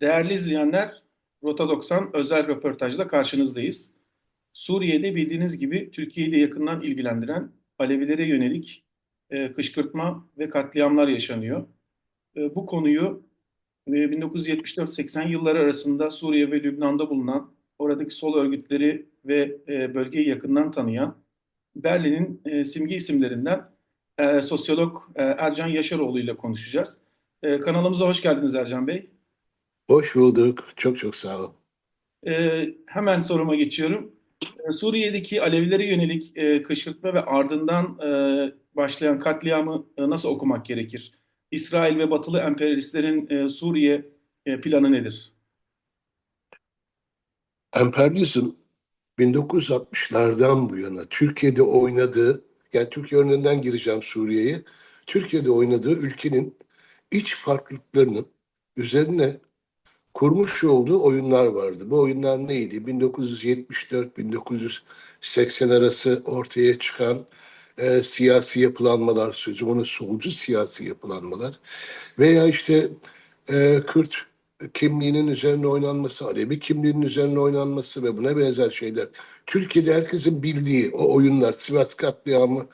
Değerli izleyenler, Rota 90 özel röportajla karşınızdayız. Suriye'de bildiğiniz gibi Türkiye'yi de yakından ilgilendiren Alevilere yönelik e, kışkırtma ve katliamlar yaşanıyor. E, bu konuyu e, 1974-80 yılları arasında Suriye ve Lübnan'da bulunan oradaki sol örgütleri ve e, bölgeyi yakından tanıyan Berlin'in e, simge isimlerinden e, sosyolog e, Ercan Yaşaroğlu ile konuşacağız. E, kanalımıza hoş geldiniz Ercan Bey. Hoş bulduk. Çok çok sağ ol. E, hemen soruma geçiyorum. E, Suriye'deki Alevilere yönelik e, kışkırtma ve ardından e, başlayan katliamı e, nasıl okumak gerekir? İsrail ve Batılı emperyalistlerin e, Suriye e, planı nedir? Emperyalizm 1960'lardan bu yana Türkiye'de oynadığı, yani Türkiye örneğinden gireceğim Suriye'ye, Türkiye'de oynadığı ülkenin iç farklılıklarının üzerine kurmuş olduğu oyunlar vardı. Bu oyunlar neydi? 1974-1980 arası ortaya çıkan e, siyasi yapılanmalar, sözüm ona solcu siyasi yapılanmalar veya işte e, Kürt kimliğinin üzerine oynanması, Alevi kimliğinin üzerine oynanması ve buna benzer şeyler. Türkiye'de herkesin bildiği o oyunlar, Sivas katliamı,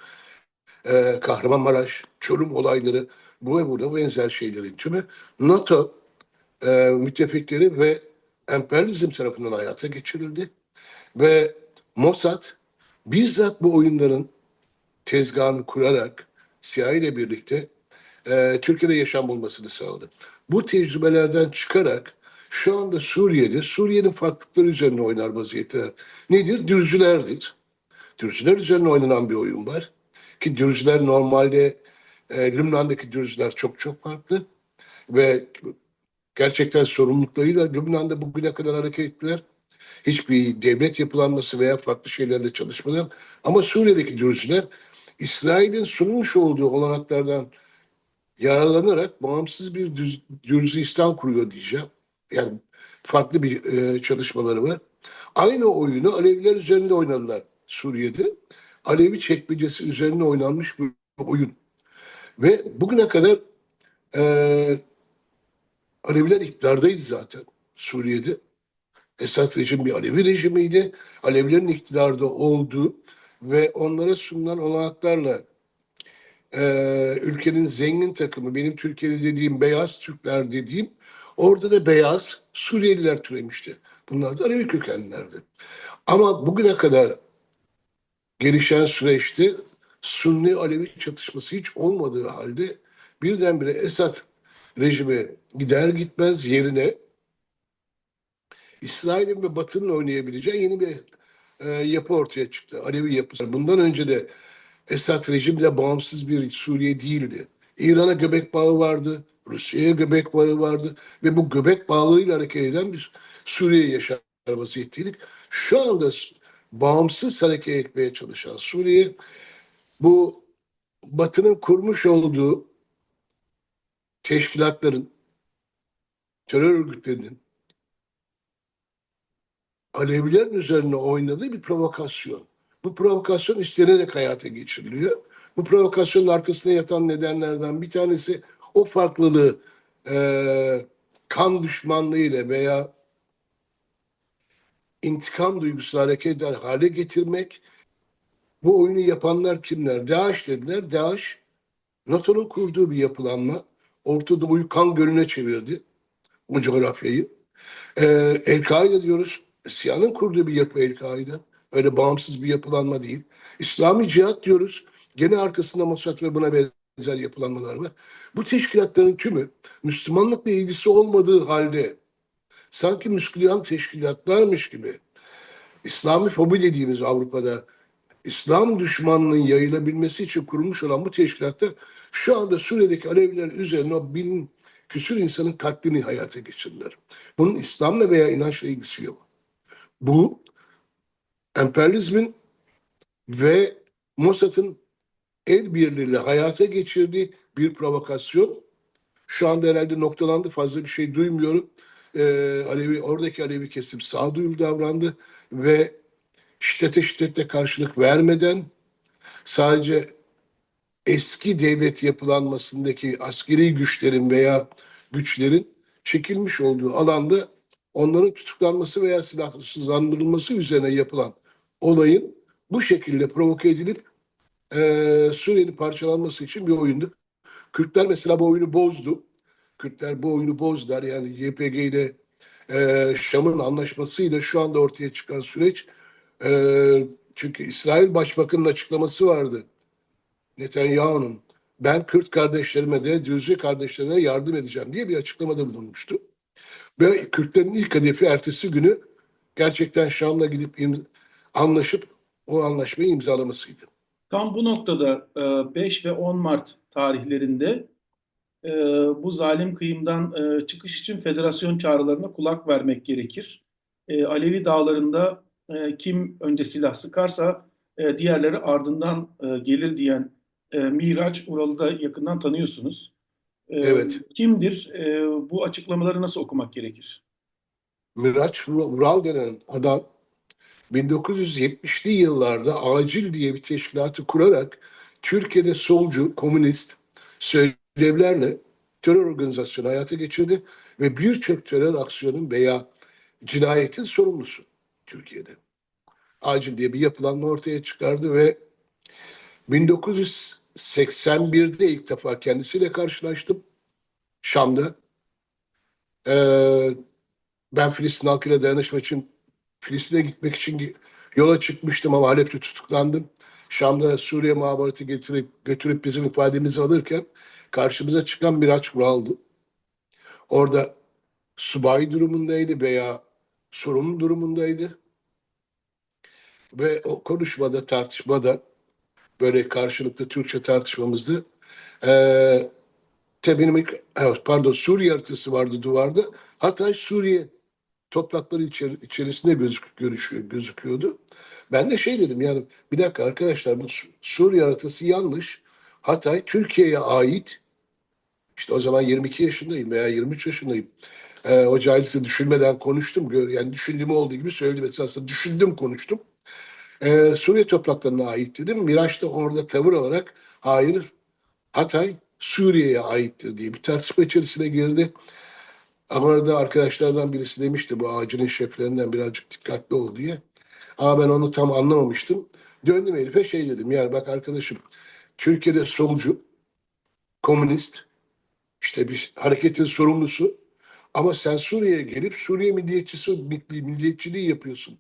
e, Kahramanmaraş, Çorum olayları, bu ve burada benzer şeylerin tümü NATO e, müttefikleri ve emperyalizm tarafından hayata geçirildi. Ve Mossad bizzat bu oyunların tezgahını kurarak CIA ile birlikte e, Türkiye'de yaşam bulmasını sağladı. Bu tecrübelerden çıkarak şu anda Suriye'de Suriye'nin farklılıkları üzerine oynar vaziyette. Nedir? Dürcülerdir. Dürcüler üzerine oynanan bir oyun var. Ki Dürcüler normalde e, Lübnan'daki Dürcüler çok çok farklı. Ve gerçekten sorumluluklarıyla Lübnan'da bugüne kadar hareket ettiler. Hiçbir devlet yapılanması veya farklı şeylerle çalışmadan. Ama Suriye'deki Dürcüler İsrail'in sunmuş olduğu olanaklardan yararlanarak bağımsız bir düz, Dürcistan kuruyor diyeceğim. Yani farklı bir e, çalışmaları var. Aynı oyunu Aleviler üzerinde oynadılar Suriye'de. Alevi çekmecesi üzerine oynanmış bir oyun. Ve bugüne kadar e, Aleviler iktidardaydı zaten Suriye'de. Esad rejim bir Alevi rejimiydi. Alevilerin iktidarda olduğu ve onlara sunulan olanaklarla e, ülkenin zengin takımı, benim Türkiye'de dediğim beyaz Türkler dediğim, orada da beyaz Suriyeliler türemişti. Bunlar da Alevi kökenlerdi. Ama bugüne kadar gelişen süreçte Sunni Alevi çatışması hiç olmadığı halde birdenbire Esad rejimi gider gitmez yerine İsrail'in ve Batı'nın oynayabileceği yeni bir e, yapı ortaya çıktı. Alevi yapısı. Bundan önce de Esad rejimi de bağımsız bir Suriye değildi. İran'a göbek bağı vardı, Rusya'ya göbek bağı vardı ve bu göbek bağlarıyla hareket eden bir Suriye yaşar vaziyetteydik. Şu anda bağımsız hareket etmeye çalışan Suriye bu Batı'nın kurmuş olduğu teşkilatların, terör örgütlerinin Alevilerin üzerine oynadığı bir provokasyon. Bu provokasyon istenerek hayata geçiriliyor. Bu provokasyonun arkasında yatan nedenlerden bir tanesi o farklılığı e, kan düşmanlığıyla veya intikam duygusu hareket eder hale getirmek. Bu oyunu yapanlar kimler? DAEŞ dediler. DAEŞ NATO'nun kurduğu bir yapılanma. Orta Doğu'yu kan gölüne çevirdi. O coğrafyayı. Ee, El-Kaide diyoruz. Siyah'ın kurduğu bir yapı El-Kaide. Öyle bağımsız bir yapılanma değil. İslami cihat diyoruz. Gene arkasında Mossad ve buna benzer yapılanmalar var. Bu teşkilatların tümü Müslümanlıkla ilgisi olmadığı halde sanki Müslüman teşkilatlarmış gibi İslami fobi dediğimiz Avrupa'da İslam düşmanlığının yayılabilmesi için kurulmuş olan bu teşkilatlar şu anda Suriye'deki Aleviler üzerine bin küsür insanın katlini hayata geçirdiler. Bunun İslam'la veya inançla ilgisi yok. Bu emperyalizmin ve Mossad'ın el birliğiyle hayata geçirdiği bir provokasyon. Şu anda herhalde noktalandı. Fazla bir şey duymuyorum. Ee, Alevi, oradaki Alevi kesim sağduyulu davrandı ve şiddete şiddetle karşılık vermeden sadece eski devlet yapılanmasındaki askeri güçlerin veya güçlerin çekilmiş olduğu alanda onların tutuklanması veya silahsızlandırılması üzerine yapılan olayın bu şekilde provoke edilip eee Suriye'nin parçalanması için bir oyundu. Kürtler mesela bu oyunu bozdu. Kürtler bu oyunu bozdular. Yani YPG ile eee, Şam'ın anlaşmasıyla şu anda ortaya çıkan süreç eee, çünkü İsrail Başbakanı'nın açıklaması vardı. Netanyahu'nun ben Kürt kardeşlerime de Dürze kardeşlerine yardım edeceğim diye bir açıklamada bulunmuştu. Ve Kürtlerin ilk hedefi ertesi günü gerçekten Şam'la gidip anlaşıp o anlaşmayı imzalamasıydı. Tam bu noktada e, 5 ve 10 Mart tarihlerinde e, bu zalim kıyımdan e, çıkış için federasyon çağrılarına kulak vermek gerekir. E, Alevi dağlarında e, kim önce silah sıkarsa e, diğerleri ardından e, gelir diyen e, Miraç Ural'ı da yakından tanıyorsunuz. E, Evet. Kimdir? E, bu açıklamaları nasıl okumak gerekir? Miraç Vural denen adam 1970'li yıllarda acil diye bir teşkilatı kurarak Türkiye'de solcu, komünist söylevlerle terör organizasyonu hayata geçirdi ve birçok terör aksiyonun veya cinayetin sorumlusu Türkiye'de. Acil diye bir yapılanma ortaya çıkardı ve 1981'de ilk defa kendisiyle karşılaştım. Şam'da. Ee, ben Filistin halkıyla dayanışma için Filistin'e gitmek için yola çıkmıştım ama Halep'te tutuklandım. Şam'da Suriye muhaberatı getirip götürüp bizim ifademizi alırken karşımıza çıkan Miraç Vural'dı. Orada subay durumundaydı veya sorumlu durumundaydı. Ve o konuşmada, tartışmada böyle karşılıklı Türkçe tartışmamızdı. Ee, ilk- evet, pardon Suriye haritası vardı duvarda. Hatay Suriye toprakları içeri- içerisinde gözük, görüşüyor, gözüküyordu. Ben de şey dedim yani bir dakika arkadaşlar bu Su- Suriye haritası yanlış. Hatay Türkiye'ye ait. İşte o zaman 22 yaşındayım veya 23 yaşındayım. O cahillikte düşünmeden konuştum. Yani düşündüğüm olduğu gibi söyledim. Esasında düşündüm konuştum. Ee, Suriye topraklarına ait dedim. Miraç da orada tavır olarak hayır Hatay Suriye'ye aittir diye bir tartışma içerisine girdi. Ama arada arkadaşlardan birisi demişti bu ağacının şeflerinden birazcık dikkatli ol diye. Ama ben onu tam anlamamıştım. Döndüm herife şey dedim yani bak arkadaşım Türkiye'de solcu, komünist, işte bir hareketin sorumlusu ama sen Suriye'ye gelip Suriye milliyetçisi, milli- milliyetçiliği yapıyorsun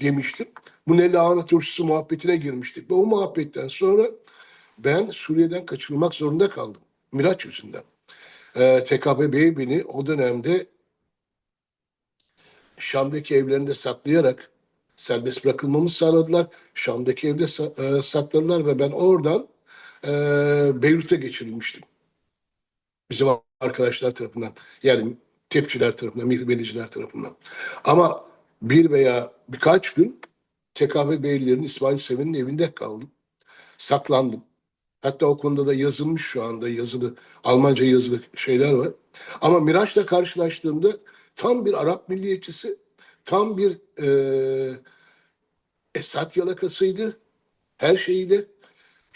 demiştim. Bu ne lahana turşusu muhabbetine girmiştik. Ve o muhabbetten sonra ben Suriye'den kaçırılmak zorunda kaldım. Miraç yüzünden. Ee, TKP beni o dönemde Şam'daki evlerinde saklayarak serbest bırakılmamı sağladılar. Şam'daki evde e, sakladılar ve ben oradan e, Beyrut'a geçirilmiştim. Bizim arkadaşlar tarafından yani tepçiler tarafından, mihribeniciler tarafından. Ama bir veya birkaç gün TKP beylerinin İsmail Sevin'in evinde kaldım. Saklandım. Hatta o konuda da yazılmış şu anda yazılı, Almanca yazılı şeyler var. Ama Miraç'la karşılaştığımda tam bir Arap milliyetçisi, tam bir e, Esad yalakasıydı. Her şeyiyle.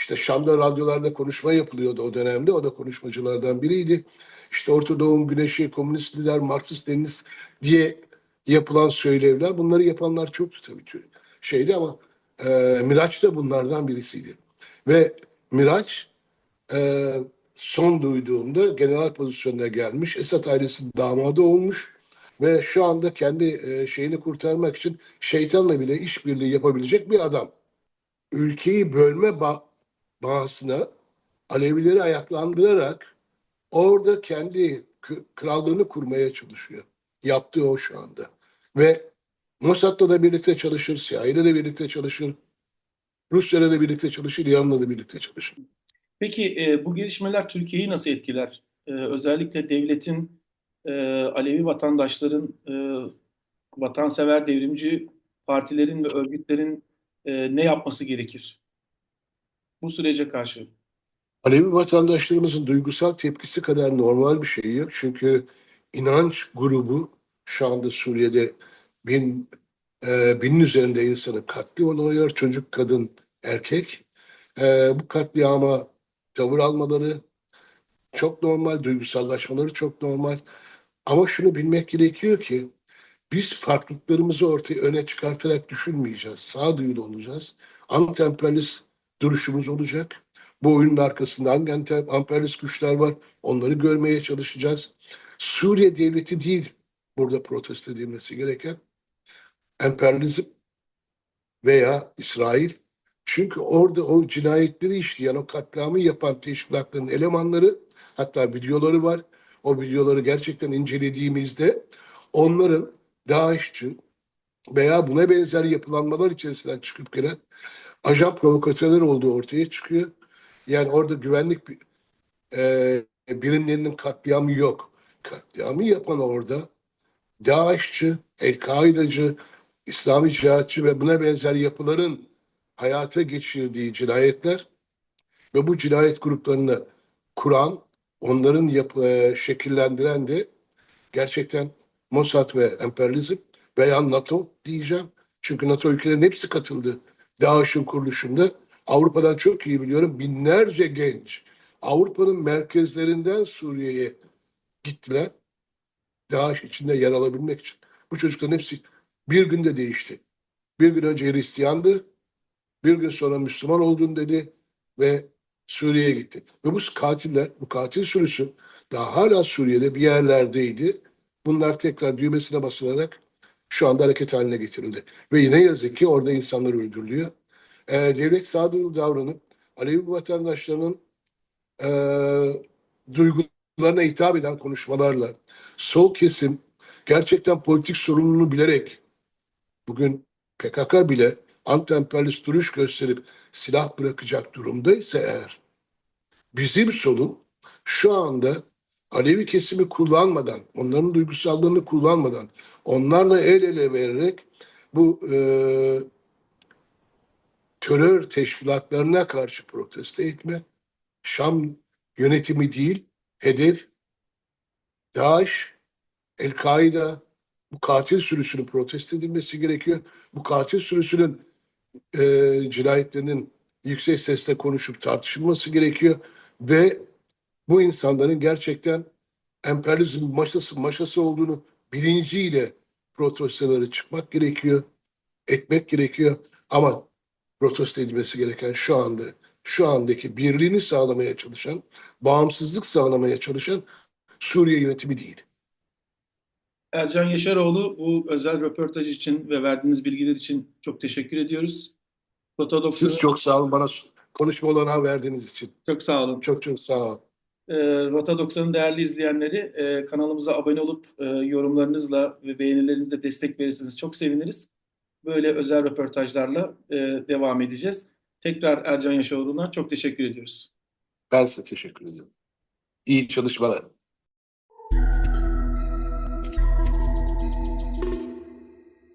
İşte Şam'da radyolarda konuşma yapılıyordu o dönemde. O da konuşmacılardan biriydi. İşte Orta Doğu'nun güneşi, komünist lider, Marksist, Leninist diye yapılan söylevler. Bunları yapanlar çoktu tabii ki. Şeydi ama e, Miraç da bunlardan birisiydi. Ve Miraç e, son duyduğumda general pozisyonuna gelmiş. Esad ailesinin damadı olmuş. Ve şu anda kendi e, şeyini kurtarmak için şeytanla bile işbirliği yapabilecek bir adam. Ülkeyi bölme ba- bahasına Alevileri ayaklandırarak orada kendi krallığını kurmaya çalışıyor. Yaptığı o şu anda. Ve Mossad'la da birlikte çalışır, CIA'yla de birlikte çalışır, Rusya'yla da birlikte çalışır, İran'la da birlikte çalışır. Peki e, bu gelişmeler Türkiye'yi nasıl etkiler? E, özellikle devletin, e, Alevi vatandaşların, e, vatansever devrimci partilerin ve örgütlerin e, ne yapması gerekir? Bu sürece karşı. Alevi vatandaşlarımızın duygusal tepkisi kadar normal bir şey yok. Çünkü inanç grubu şu anda Suriye'de bin, e, binin üzerinde insanı katli oluyor. Çocuk, kadın, erkek. E, bu katliama tavır almaları çok normal, duygusallaşmaları çok normal. Ama şunu bilmek gerekiyor ki biz farklılıklarımızı ortaya öne çıkartarak düşünmeyeceğiz. Sağduyulu olacağız. Anti-emperyalist duruşumuz olacak. Bu oyunun arkasında hangi anti-emperyalist güçler var onları görmeye çalışacağız. Suriye devleti değil burada protesto edilmesi gereken emperyalizm veya İsrail. Çünkü orada o cinayetleri işleyen, o katliamı yapan teşkilatların elemanları, hatta videoları var. O videoları gerçekten incelediğimizde onların DAEŞ'çi veya buna benzer yapılanmalar içerisinden çıkıp gelen ajan provokatörler olduğu ortaya çıkıyor. Yani orada güvenlik e, birimlerinin katliamı yok. Katliamı yapan orada DAEŞ'çi, El-Kaidacı, İslami cihatçı ve buna benzer yapıların hayata geçirdiği cinayetler ve bu cinayet gruplarını kuran, onların yapı, e, şekillendiren de gerçekten Mossad ve emperyalizm veya NATO diyeceğim. Çünkü NATO ülkelerin hepsi katıldı DAEŞ'in kuruluşunda. Avrupa'dan çok iyi biliyorum binlerce genç Avrupa'nın merkezlerinden Suriye'ye gittiler. DAEŞ içinde yer alabilmek için. Bu çocukların hepsi bir günde değişti. Bir gün önce Hristiyandı, bir gün sonra Müslüman oldun dedi ve Suriye'ye gitti. Ve bu katiller, bu katil sürüsü daha hala Suriye'de bir yerlerdeydi. Bunlar tekrar düğmesine basılarak şu anda hareket haline getirildi. Ve yine yazık ki orada insanlar öldürülüyor. Ee, devlet sağduyulu davranıp Alevi vatandaşlarının e, duygularına hitap eden konuşmalarla sol kesim gerçekten politik sorumluluğunu bilerek bugün PKK bile anti-emperyalist duruş gösterip silah bırakacak durumdaysa eğer bizim solun şu anda Alevi kesimi kullanmadan, onların duygusallığını kullanmadan, onlarla el ele vererek bu e, terör teşkilatlarına karşı protesto etme, Şam yönetimi değil, hedef DAEŞ, El-Kaide, bu katil sürüsünün protesto edilmesi gerekiyor. Bu katil sürüsünün e, cinayetlerinin yüksek sesle konuşup tartışılması gerekiyor ve bu insanların gerçekten emperyalizm maşası, maşası olduğunu bilinciyle protestolara çıkmak gerekiyor, etmek gerekiyor ama protesto edilmesi gereken şu anda şu andaki birliğini sağlamaya çalışan, bağımsızlık sağlamaya çalışan Suriye yönetimi değil. Ercan Yaşaroğlu bu özel röportaj için ve verdiğiniz bilgiler için çok teşekkür ediyoruz. 90'ı Siz çok sağ olun bana konuşma olanağı verdiğiniz için. çok sağ olun. Çok çok sağ olun. Ee, Rota 90'ın değerli izleyenleri e, kanalımıza abone olup e, yorumlarınızla ve beğenilerinizle destek verirseniz çok seviniriz. Böyle özel röportajlarla e, devam edeceğiz. Tekrar Ercan Yaşaroğlu'na çok teşekkür ediyoruz. Ben size teşekkür ederim. İyi çalışmalar.